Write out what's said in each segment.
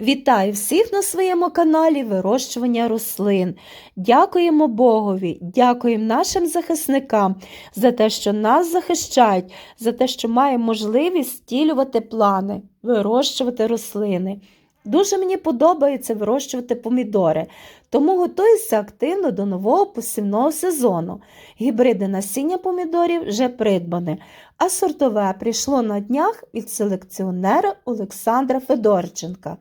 Вітаю всіх на своєму каналі Вирощування рослин. Дякуємо Богові, дякуємо нашим захисникам за те, що нас захищають, за те, що маємо можливість стілювати плани, вирощувати рослини. Дуже мені подобається вирощувати помідори, тому готуюся активно до нового посівного сезону. Гібриди насіння помідорів вже придбане, а сортове прийшло на днях від селекціонера Олександра Федорченка.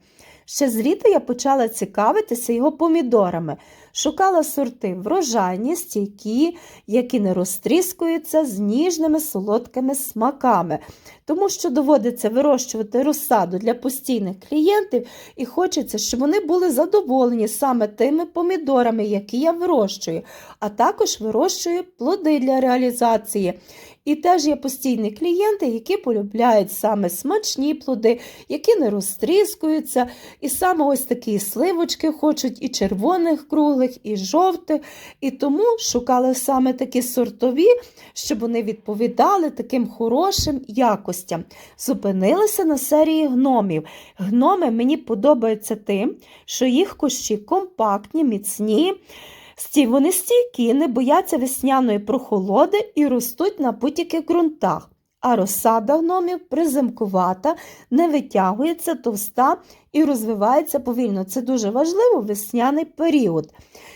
Ще з я почала цікавитися його помідорами, шукала сорти врожайні, стійкі, які не розтріскуються з ніжними солодкими смаками, тому що доводиться вирощувати розсаду для постійних клієнтів і хочеться, щоб вони були задоволені саме тими помідорами, які я вирощую, а також вирощую плоди для реалізації. І теж є постійні клієнти, які полюбляють саме смачні плоди, які не розтріскуються. І саме ось такі сливочки хочуть і червоних круглих, і жовтих. І тому шукали саме такі сортові, щоб вони відповідали таким хорошим якостям. Зупинилися на серії гномів. Гноми мені подобаються тим, що їх кущі компактні, міцні. Сті- Вони стійкі, не бояться весняної прохолоди і ростуть на будь-яких ґрунтах. А розсада гномів приземкувата, не витягується, товста і розвивається повільно. Це дуже важливо весняний період.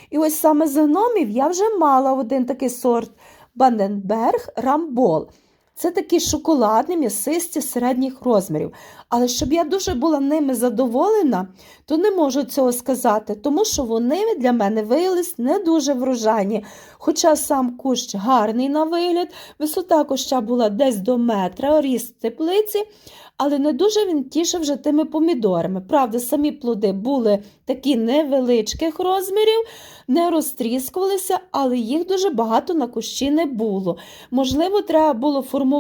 І ось саме з гномів я вже мала один такий сорт Банденберг Рамбол. Це такі шоколадні, м'ясисті середніх розмірів. Але щоб я дуже була ними задоволена, то не можу цього сказати, тому що вони для мене виявились не дуже врожайні. Хоча сам кущ гарний на вигляд, висота куща була десь до метра, ріст теплиці, але не дуже він тішив вже тими помідорами. Правда, самі плоди були такі невеличких розмірів, не розтріскувалися, але їх дуже багато на кущі не було. Можливо, треба було формувати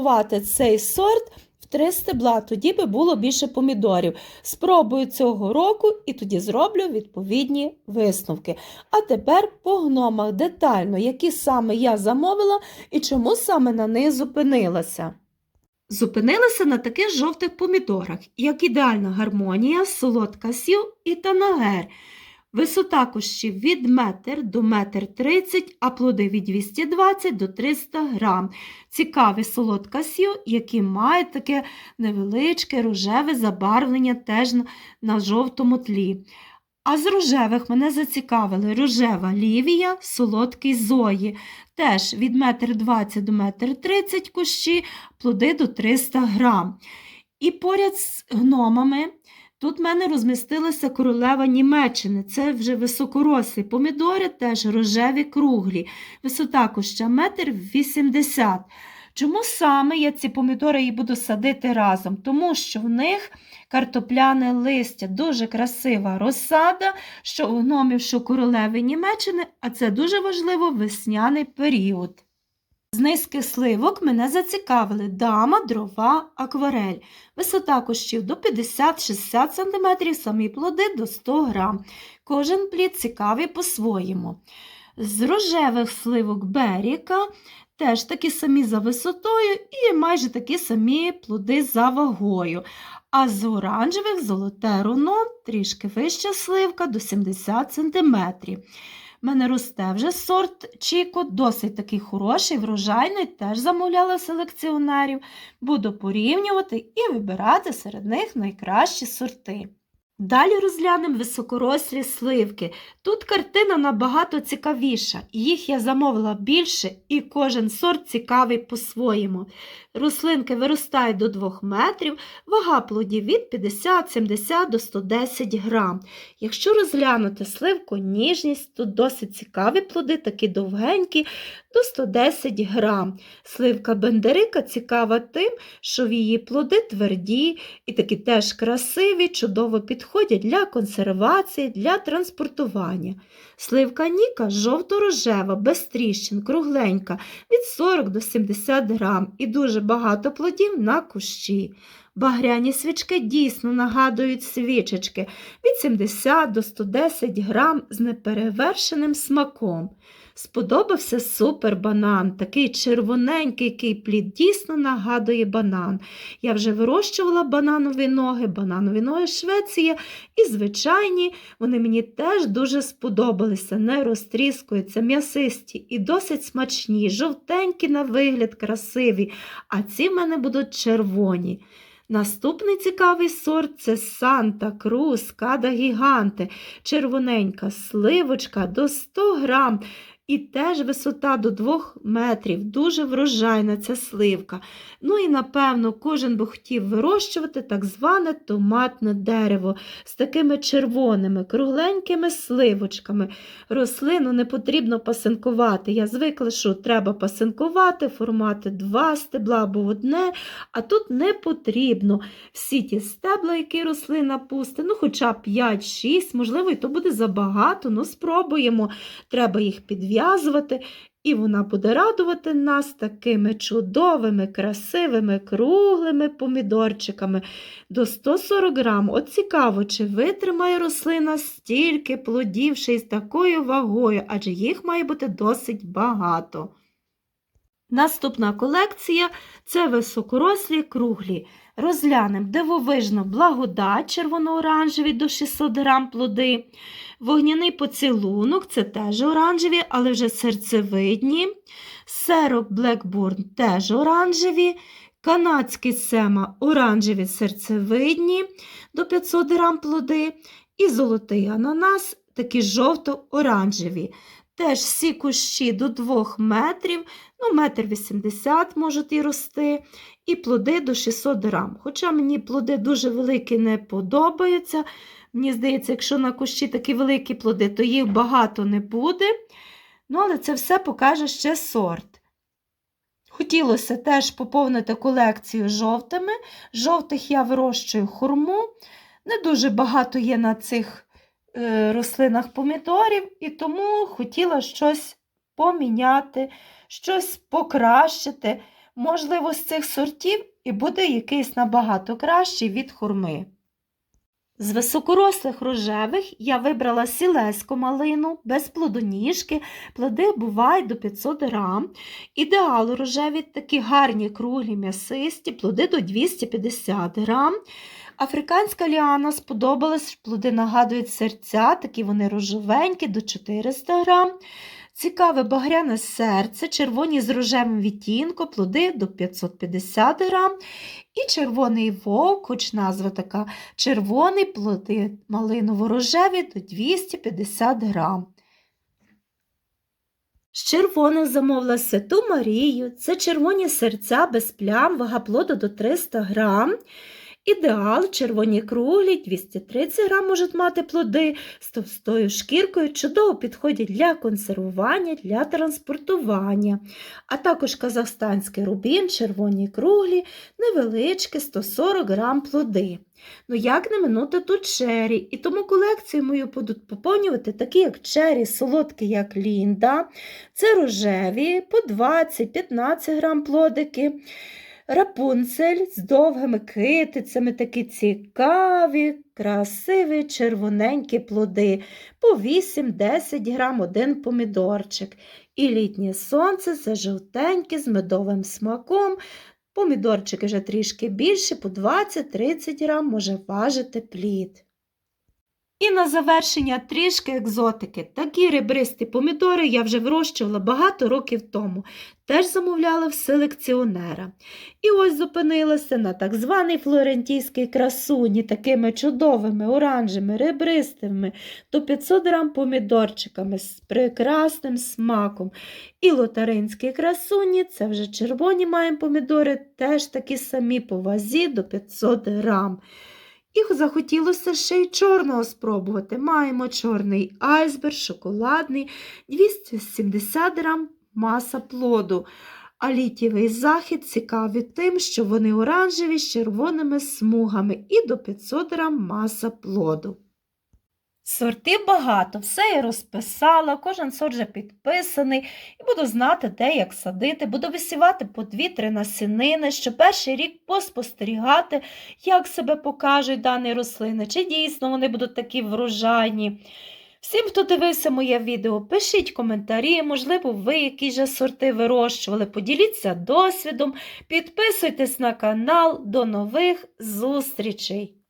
цей сорт в три стебла, тоді би було більше помідорів. Спробую цього року і тоді зроблю відповідні висновки. А тепер по гномах детально, які саме я замовила і чому саме на них зупинилася. Зупинилася на таких жовтих помідорах, як ідеальна гармонія, солодка сіл і танагер. Висота кущів від метр до метр 30, а плоди від 220 до 300 грам. Цікавий солодка сіл, які мають таке невеличке рожеве забарвлення теж на жовтому тлі. А з рожевих мене зацікавили рожева лівія, солодкий зої. Теж від 1,20 м до 1,30 м кущі, плоди до 300 грам. І поряд з гномами тут в мене розмістилася королева Німеччини. Це вже високорослі помідори, теж рожеві круглі. Висота куща 1,80 м. Чому саме я ці помідори і буду садити разом? Тому що в них картопляне листя, дуже красива розсада, що у гномів, що королеви Німеччини, а це дуже важливо весняний період. З низьких сливок мене зацікавили дама, дрова, акварель. Висота кущів до 50-60 см, самі плоди до 100 г. Кожен плід цікавий по-своєму. З рожевих сливок беріка теж такі самі за висотою і майже такі самі плоди за вагою. А з оранжевих золоте руно трішки вища сливка до 70 см. У мене росте вже сорт Чіко, досить такий хороший, врожайний, теж замовляла селекціонерів. Буду порівнювати і вибирати серед них найкращі сорти. Далі розглянемо високорослі сливки. Тут картина набагато цікавіша. Їх я замовила більше, і кожен сорт цікавий по-своєму. Рослинки виростають до 2 метрів, вага плодів від 50-70 до 110 грам. Якщо розглянути сливку ніжність, тут досить цікаві плоди, такі довгенькі, до 110 грам. Сливка бендерика цікава тим, що в її плоди тверді і такі теж красиві, чудово підходять для консервації, для транспортування. Сливка Ніка жовто-рожева, без тріщин, кругленька, від 40 до 70 грам і дуже багато плодів на кущі. Багряні свічки дійсно нагадують свічечки від 70 до 110 грам з неперевершеним смаком. Сподобався супер банан, такий червоненький який плід дійсно нагадує банан. Я вже вирощувала бананові ноги, бананові ноги Швеція і звичайні, вони мені теж дуже сподобалися, не розтріскуються, м'ясисті і досить смачні, жовтенькі на вигляд, красиві, а ці в мене будуть червоні. Наступний цікавий сорт це Санта Крус, Када Гіганте, червоненька сливочка до 100 грам. І теж висота до 2 метрів, дуже врожайна ця сливка. Ну і, напевно, кожен би хотів вирощувати так зване томатне дерево з такими червоними, кругленькими сливочками. Рослину не потрібно пасинкувати. Я звикла, що треба пасинкувати, формати два стебла або одне, а тут не потрібно. Всі ті стебла, які рослина пусте, ну хоча б 5-6, можливо, і то буде забагато, ну спробуємо. Треба їх підв'язувати, і вона буде радувати нас такими чудовими, красивими, круглими помідорчиками до 140 грам. От цікаво, чи витримає рослина стільки плодів ще з такою вагою, адже їх має бути досить багато. Наступна колекція це високорослі круглі. Розглянемо дивовижно благодать червоно-оранжеві до 600 грам плоди. Вогняний поцілунок це теж оранжеві, але вже серцевидні. Серок Блекбурн теж оранжеві. Канадський сема оранжеві серцевидні до 500 грам плоди. І золотий ананас такі жовто-оранжеві. Теж всі кущі до 2 метрів, ну, метр 80 можуть і рости, і плоди до 600 грам. Хоча мені плоди дуже великі не подобаються. Мені здається, якщо на кущі такі великі плоди, то їх багато не буде. Ну, але це все покаже ще сорт. Хотілося теж поповнити колекцію жовтими. Жовтих я вирощую хурму. Не дуже багато є на цих рослинах помідорів, і тому хотіла щось поміняти, щось покращити. Можливо, з цих сортів і буде якийсь набагато кращий від хурми. З високорослих рожевих я вибрала сілеську малину без плодоніжки, плоди бувають до 500 грам. Ідеал рожеві такі гарні круглі м'ясисті, плоди до 250 грам. Африканська ліана сподобалась, плоди нагадують серця, такі вони рожевенькі до 400 грам. Цікаве багряне серце, червоні з рожевим відтінком, плоди до 550 грам. І червоний вовк, хоч назва така, червоний плоди малиново-рожеві до 250 грам. З червоних замовила Святу Марію, це червоні серця без плям, вага плоду до 300 грам. Ідеал, червоні круглі, 230 грам можуть мати плоди з товстою шкіркою, чудово підходять для консервування, для транспортування. А також казахстанський рубін, червоні круглі, невеличкі 140 грам плоди. Ну, як не минути тут чері, і тому колекцію мою будуть поповнювати такі, як чері, солодкі, як лінда, це рожеві по 20-15 грам плодики. Рапунцель з довгими китицями, такі цікаві, красиві червоненькі плоди, по 8-10 грам один помідорчик. І літнє сонце це жовтеньке з медовим смаком. Помідорчики вже трішки більше, по 20-30 грам може важити плід. І на завершення трішки екзотики. Такі ребристі помідори я вже вирощувала багато років тому, теж замовляла в селекціонера. І ось зупинилася на так званій флорентійській красуні, такими чудовими, оранжевими, ребристими, до 500 грам помідорчиками з прекрасним смаком. І лотаринські красуні, це вже червоні маємо помідори, теж такі самі по вазі до 500 грам. І захотілося ще й чорного спробувати. Маємо чорний айсберг, шоколадний, 270 грам маса плоду. А літівий захід цікавий тим, що вони оранжеві з червоними смугами і до 500 грам маса плоду. Сортів багато, все я розписала, кожен сорт вже підписаний і буду знати, де як садити. Буду висівати по 2-3 насінини, щоб перший рік поспостерігати, як себе покажуть дані рослини, чи дійсно вони будуть такі врожайні. Всім, хто дивився моє відео, пишіть коментарі, можливо, ви якісь же сорти вирощували, поділіться досвідом, підписуйтесь на канал. До нових зустрічей!